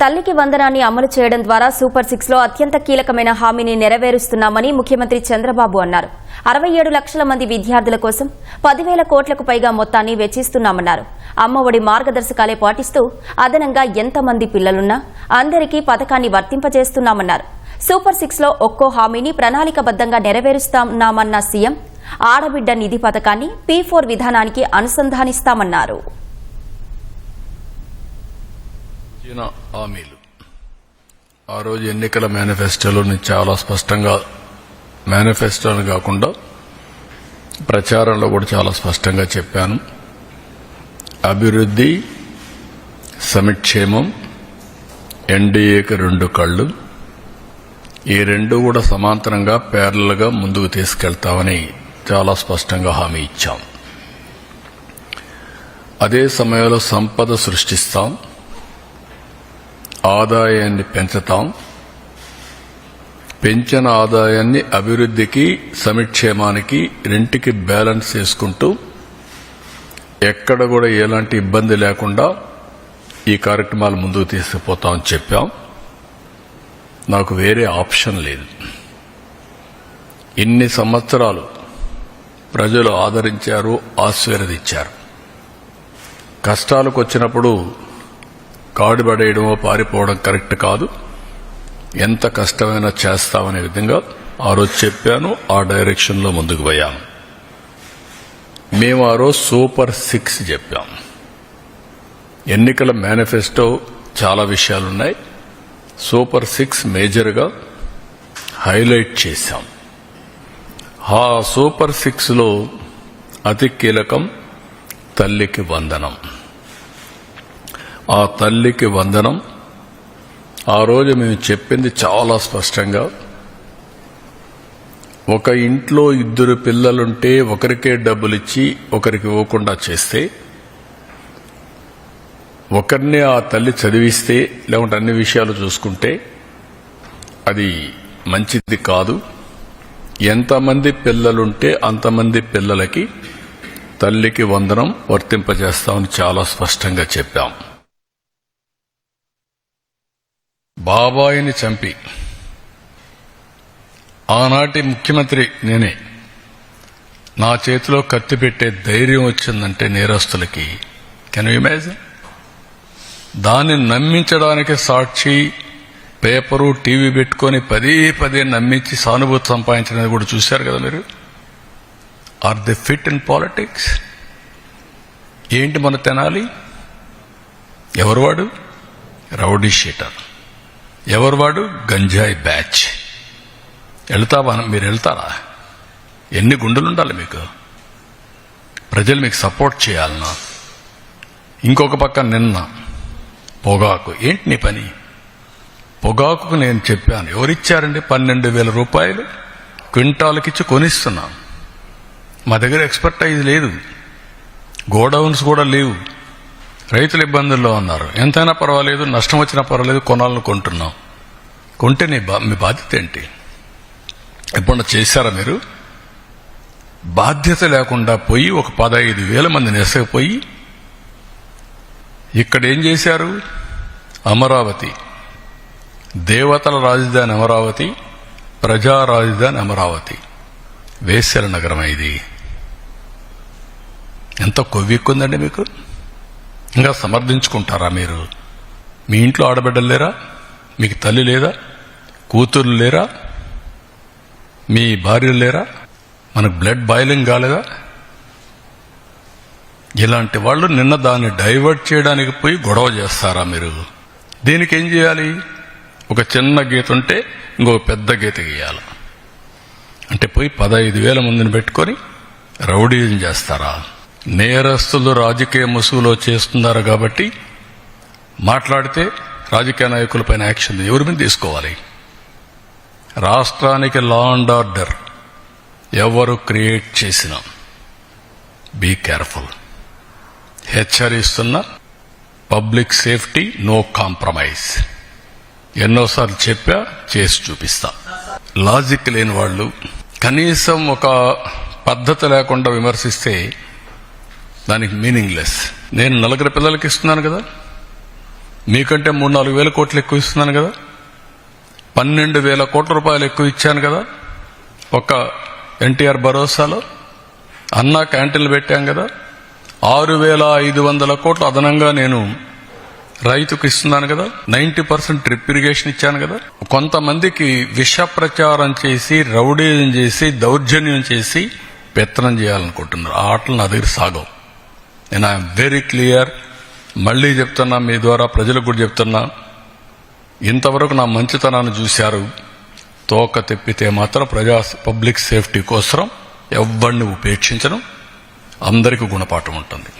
తల్లికి వందనాన్ని అమలు చేయడం ద్వారా సూపర్ సిక్స్లో అత్యంత కీలకమైన హామీని నెరవేరుస్తున్నామని ముఖ్యమంత్రి చంద్రబాబు అన్నారు. అరవై ఏడు లక్షల మంది విద్యార్థుల కోసం పదివేల కోట్లకు పైగా మొత్తాన్ని వెచ్చిస్తున్నామన్నారు. అమ్మఒడి మార్గదర్శకాలే పాటిస్తూ అదనంగా ఎంతమంది పిల్లలున్నా అందరికీ పథకాన్ని వర్తింపజేస్తున్నామన్నారు. సూపర్ సిక్స్లో ఒక్కో హామీని ప్రణాళికబద్దంగా నెరవేరుస్తామన్నామన్న సీఎం ఆడబిడ్డ నిధి పథకాన్ని పీ ఫోర్ విధానానికి అనుసంధానిస్తామన్నారు. ఇచ్చిన హామీలు. ఆ రోజు ఎన్నికల మేనిఫెస్టోలో నేను చాలా స్పష్టంగా మేనిఫెస్టోని కాకుండా ప్రచారంలో కూడా చాలా స్పష్టంగా చెప్పాను. అభివృద్ధి సమిక్షేమం ఎన్డీఏకి రెండు కళ్ళు. ఈ రెండు కూడా సమాంతరంగా పేర్లగా ముందుకు తీసుకెళ్తామని చాలా స్పష్టంగా హామీ ఇచ్చాం. అదే సమయంలో సంపద సృష్టిస్తాం. ఆదాయాన్ని పెంచుతాం. పెంచిన ఆదాయాన్ని అభివృద్ధికి సమిక్షేమానికి రెంటికి బ్యాలెన్స్ చేసుకుంటూ ఎక్కడ కూడా ఎలాంటి ఇబ్బంది లేకుండా ఈ కార్యక్రమాలు ముందుకు తీసుకుపోతామని చెప్పాం. నాకు వేరే ఆప్షన్ లేదు. ఇన్ని సంవత్సరాలు ప్రజలు ఆదరించారు ఆశీర్వదించారు. కష్టాలకు వచ్చినప్పుడు కాడు పడేయడమో పారిపోవడం కరెక్ట్ కాదు. ఎంత కష్టమైనా చేస్తామనే విధంగా ఆ రోజు చెప్పాను ఆ డైరెక్షన్లో ముందుకు పోయాము మేము ఆ రోజు సూపర్ సిక్స్ చెప్పాం. ఎన్నికల మేనిఫెస్టో చాలా విషయాలున్నాయి. సూపర్ సిక్స్ మేజర్గా హైలైట్ చేశాం. ఆ సూపర్ సిక్స్లో అతి కీలకం తల్లికి వందనం. ఆ తల్లికి వందనం. ఆ రోజు మేము చెప్పింది చాలా స్పష్టంగా. ఒక ఇంట్లో ఇద్దరు పిల్లలుంటే ఒకరికే డబ్బులు ఇచ్చి ఒకరికి ఇవ్వకుండా చేస్తే ఒకరిని ఆ తల్లి చదివిస్తే లేకుంటే అన్ని విషయాలు చూసుకుంటే అది మంచిది కాదు. ఎంతమంది పిల్లలుంటే అంతమంది పిల్లలకి తల్లికి వందనం వర్తింపజేస్తామని చాలా స్పష్టంగా చెప్పాం. బాబాయిని చంపి. ఆనాటి ముఖ్యమంత్రి నేనే. నా చేతిలో కత్తి పెట్టే ధైర్యం వచ్చిందంటే నేరస్తులకి. కెన్ ఇమాజిన్ దాన్ని నమ్మించడానికి సాక్షి పేపరు టీవీ పెట్టుకొని పదే పదే నమ్మించి సానుభూతి సంపాదించినది కూడా చూశారు కదా మీరు? Are the fit in politics ఏంటి మన తెనాలి? ఎవరు వాడు? Rowdy sheeter. ఎవరు వాడు? గంజాయి బ్యాచ్. వెళ్తావా? మీరు వెళ్తారా? ఎన్ని గుండెలు ఉండాలి మీకు? ప్రజలు మీకు సపోర్ట్ చేయాలన్నా ఇంకొక పక్క నిన్న పొగాకు. ఏంటి నీ పని? పొగాకుకు నేను చెప్పాను. ఎవరిచ్చారండి? పన్నెండు వేల రూపాయలు క్వింటాలకిచ్చి కొనిస్తున్నాను మా దగ్గర ఎక్స్పర్టైజ్ లేదు. గోడౌన్స్ కూడా లేవు. రైతులు ఇబ్బందుల్లో ఉన్నారు. ఎంతైనా పర్వాలేదు నష్టం వచ్చినా పర్వాలేదు కొనాలని కొంటున్నాం. కొంటే నీ బా మీ బాధ్యత ఏంటి? ఎప్పుడన్నా చేశారా మీరు? బాధ్యత లేకుండా పోయి ఒక పదహైదు వేల మంది నెసకపోయి ఇక్కడ ఏం చేశారు? అమరావతి. దేవతల రాజధాని అమరావతి ప్రజా రాజధాని అమరావతి. వేశ్యల నగరం ఇది. ఎంత కొవ్వెక్కుందండి మీకు? ఇంకా సమర్థించుకుంటారా మీరు? మీ ఇంట్లో ఆడబిడ్డలు లేరా? మీకు తల్లి లేదా? కూతురు లేరా? మీ భార్యలు లేరా? మనకు బ్లడ్ బాయిలింగ్ కాలేదా? ఇలాంటి వాళ్ళు నిన్న దాన్ని డైవర్ట్ చేయడానికి పోయి గొడవ చేస్తారా మీరు? దీనికి ఏం చేయాలి? ఒక చిన్న గీత ఉంటే ఇంకొక పెద్ద గీత గీయాలి. అంటే పోయి పదహైదు వేల మందిని పెట్టుకొని రౌడీజం చేస్తారా? నేరస్తులు రాజకీయ ముసుగులో చేస్తున్నారు కాబట్టి మాట్లాడితే రాజకీయ నాయకులపైన యాక్షన్ ఎవరి మీద తీసుకోవాలి? రాష్ట్రానికి లా అండ్ ఆర్డర్ ఎవరు క్రియేట్ చేసినా బీ కేర్ఫుల్ హెచ్చరిస్తున్న పబ్లిక్ సేఫ్టీ నో కాంప్రమైజ్ ఎన్నోసార్లు చెప్పా చేసి చూపిస్తా. లాజిక్ లేని వాళ్ళు కనీసం ఒక పద్ధతి లేకుండా విమర్శిస్తే దానికి మీనింగ్లెస్. నేను నలుగురు పిల్లలకి ఇస్తున్నాను కదా? మీకంటే మూడు నాలుగు వేల కోట్లు ఎక్కువ ఇస్తున్నాను కదా? పన్నెండు వేల కోట్ల రూపాయలు ఎక్కువ ఇచ్చాను కదా? ఒక ఎన్టీఆర్ భరోసాలో? అన్నా క్యాంటీన్లు పెట్టాం కదా? ఆరు వేల ఐదు వందల కోట్లు అదనంగా నేను రైతుకు ఇస్తున్నాను కదా? నైన్టీ పర్సెంట్ డ్రిప్ ఇరిగేషన్ ఇచ్చాను కదా? కొంతమందికి విష ప్రచారం చేసి రౌడీజం చేసి దౌర్జన్యం చేసి పెత్తనం చేయాలనుకుంటున్నారు. ఆ ఆటలు నా దగ్గర సాగవు. నేను ఐఎమ్ వెరీ క్లియర్ మళ్ళీ చెప్తున్నా మీ ద్వారా ప్రజలకు కూడా చెప్తున్నా ఇంతవరకు నా మంచితనాన్ని చూశారు తోక తెప్పితే మాత్రం ప్రజా పబ్లిక్ సేఫ్టీ కోసం ఎవరిని ఉపేక్షించడం అందరికీ గుణపాఠం ఉంటుంది.